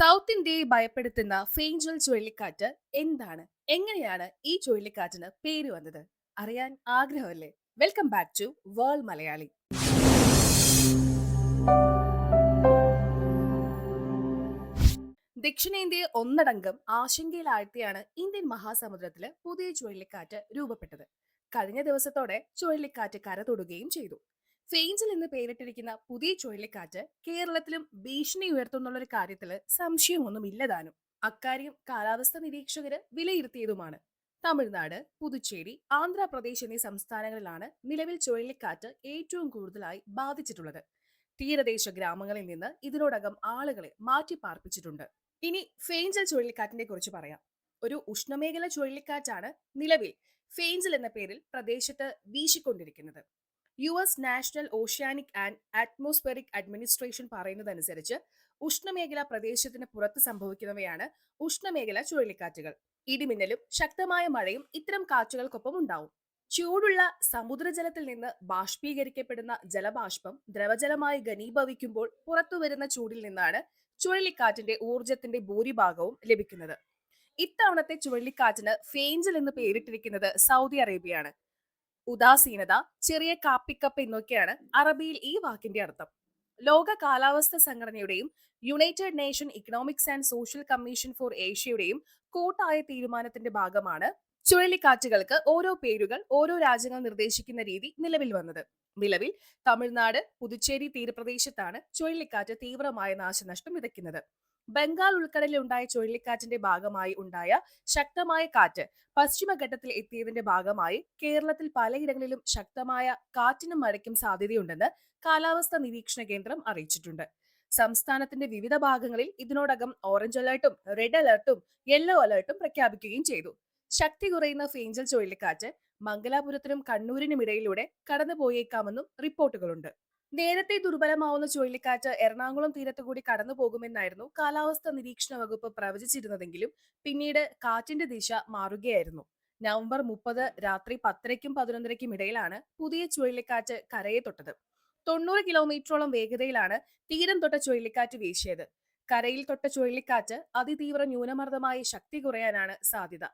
South ഇന്ത്യയെ ഭയപ്പെടുത്തുന്ന ഫേഞ്ചൽ ചുഴലിക്കാറ്റ് എന്താണ്? എങ്ങനെയാണ് ഈ ചുഴലിക്കാറ്റിന് പേര് വന്നത്? അറിയാൻ ആഗ്രഹമല്ലേ? Welcome back to world Malayali ദക്ഷിണേന്ത്യയെ ഒന്നടങ്കം ആശങ്കയിലാഴ്ത്തിയാണ് ഇന്ത്യൻ മഹാസമുദ്രത്തിൽ പുതിയ ചുഴലിക്കാറ്റ് രൂപപ്പെട്ടത്. കഴിഞ്ഞ ദിവസത്തോടെ ചുഴലിക്കാറ്റ് കര തൊടുകയും ചെയ്തു. ഫെയിഞ്ചൽ എന്ന് പേരിട്ടിരിക്കുന്ന പുതിയ ചുഴലിക്കാറ്റ് കേരളത്തിലും ഭീഷണി ഉയർത്തുന്നുള്ള ഒരു കാര്യത്തിൽ സംശയമൊന്നും ഇല്ലതാനും അക്കാര്യം കാലാവസ്ഥ നിരീക്ഷകര് വിലയിരുത്തിയതുമാണ്. തമിഴ്നാട് പുതുച്ചേരി ആന്ധ്രാപ്രദേശ് എന്നീ സംസ്ഥാനങ്ങളിലാണ് നിലവിൽ ചുഴലിക്കാറ്റ് ഏറ്റവും കൂടുതലായി ബാധിച്ചിട്ടുള്ളത്. തീരദേശ ഗ്രാമങ്ങളിൽ നിന്ന് ഇതിനോടകം ആളുകളെ മാറ്റി പാർപ്പിച്ചിട്ടുണ്ട്. ഇനി ഫെയിൻസൽ ചുഴലിക്കാറ്റിനെ കുറിച്ച് പറയാം. ഒരു ഉഷ്ണമേഖല ചുഴലിക്കാറ്റാണ് നിലവിൽ ഫെയിൻസൽ എന്ന പേരിൽ പ്രദേശത്ത് വീശിക്കൊണ്ടിരിക്കുന്നത്. U S national oceanic and atmospheric administration പറയുന്നതനുസരിച്ച് ഉഷ്ണമേഖലാ പ്രദേശത്തിന് പുറത്ത് സംഭവിക്കുന്നവയാണ് ഉഷ്ണമേഖലാ ചുഴലിക്കാറ്റുകൾ. ഇടിമിന്നലും ശക്തമായ മഴയും ഇത്തരം കാറ്റുകൾക്കൊപ്പം ഉണ്ടാവും. ചൂടുള്ള സമുദ്രജലത്തിൽ നിന്ന് ബാഷ്പീകരിക്കപ്പെടുന്ന ജലബാഷ്പം ദ്രവജലമായി ഘനീഭവിക്കുമ്പോൾ പുറത്തുവരുന്ന ചൂടിൽ നിന്നാണ് ചുഴലിക്കാറ്റിന്റെ ഊർജത്തിന്റെ ഭൂരിഭാഗവും ലഭിക്കുന്നത്. ഇത്തവണത്തെ ചുഴലിക്കാറ്റിന് ഫേഞ്ചൽ എന്ന് പേരിട്ടിരിക്കുന്നത് സൗദി അറേബ്യയാണ്. ഉദാസീനത ചെറിയ കാപ്പിക്കപ്പ് എന്നൊക്കെയാണ് അറബിയിൽ ഈ വാക്കിന്റെ അർത്ഥം. ലോക കാലാവസ്ഥ സംഘടനയുടെയും united nation economics and social commission for ഏഷ്യയുടെയും കൂട്ടായ തീരുമാനത്തിന്റെ ഭാഗമാണ് ചുഴലിക്കാറ്റുകൾക്ക് ഓരോ പേരുകൾ ഓരോ രാജ്യങ്ങൾ നിർദ്ദേശിക്കുന്ന രീതി നിലവിൽ വന്നത്. നിലവിൽ തമിഴ്നാട് പുതുച്ചേരി തീരപ്രദേശത്താണ് ചുഴലിക്കാറ്റ് തീവ്രമായ നാശനഷ്ടം വിതയ്ക്കുന്നത്. ബംഗാൾ ഉൾക്കടലിൽ ഉണ്ടായ ചുഴലിക്കാറ്റിന്റെ ഭാഗമായി ഉണ്ടായ ശക്തമായ കാറ്റ് പശ്ചിമഘട്ടത്തിൽ എത്തിയതിന്റെ ഭാഗമായി കേരളത്തിൽ പലയിടങ്ങളിലും ശക്തമായ കാറ്റിനും മഴയ്ക്കും സാധ്യതയുണ്ടെന്ന് കാലാവസ്ഥാ നിരീക്ഷണ കേന്ദ്രം അറിയിച്ചിട്ടുണ്ട്. സംസ്ഥാനത്തിന്റെ വിവിധ ഭാഗങ്ങളിൽ ഇതിനോടകം ഓറഞ്ച് അലർട്ടും റെഡ് അലർട്ടും യെല്ലോ അലർട്ടും പ്രഖ്യാപിക്കുകയും ചെയ്തു. ശക്തി കുറയുന്ന ഫേഞ്ചൽ ചുഴലിക്കാറ്റ് മംഗലാപുരത്തിനും കണ്ണൂരിനും ഇടയിലൂടെ കടന്നുപോയേക്കാമെന്നും റിപ്പോർട്ടുകളുണ്ട്. നേരത്തെ ദുർബലമാവുന്ന ചുഴലിക്കാറ്റ് എറണാകുളം തീരത്ത് കൂടി കടന്നു പോകുമെന്നായിരുന്നു കാലാവസ്ഥാ നിരീക്ഷണ വകുപ്പ് പ്രവചിച്ചിരുന്നതെങ്കിലും പിന്നീട് കാറ്റിന്റെ ദിശ മാറുകയായിരുന്നു. നവംബർ മുപ്പത് രാത്രി പത്തരയ്ക്കും പതിനൊന്നരയ്ക്കും ഇടയിലാണ് പുതിയ ചുഴലിക്കാറ്റ് കരയെ തൊട്ടത്. തൊണ്ണൂറ് കിലോമീറ്ററോളം വേഗതയിലാണ് തീരം തൊട്ട ചുഴലിക്കാറ്റ് വീശിയത്. കരയിൽ തൊട്ട ചുഴലിക്കാറ്റ് അതിതീവ്ര ന്യൂനമർദ്ദമായി ശക്തി കുറയാനാണ് സാധ്യത.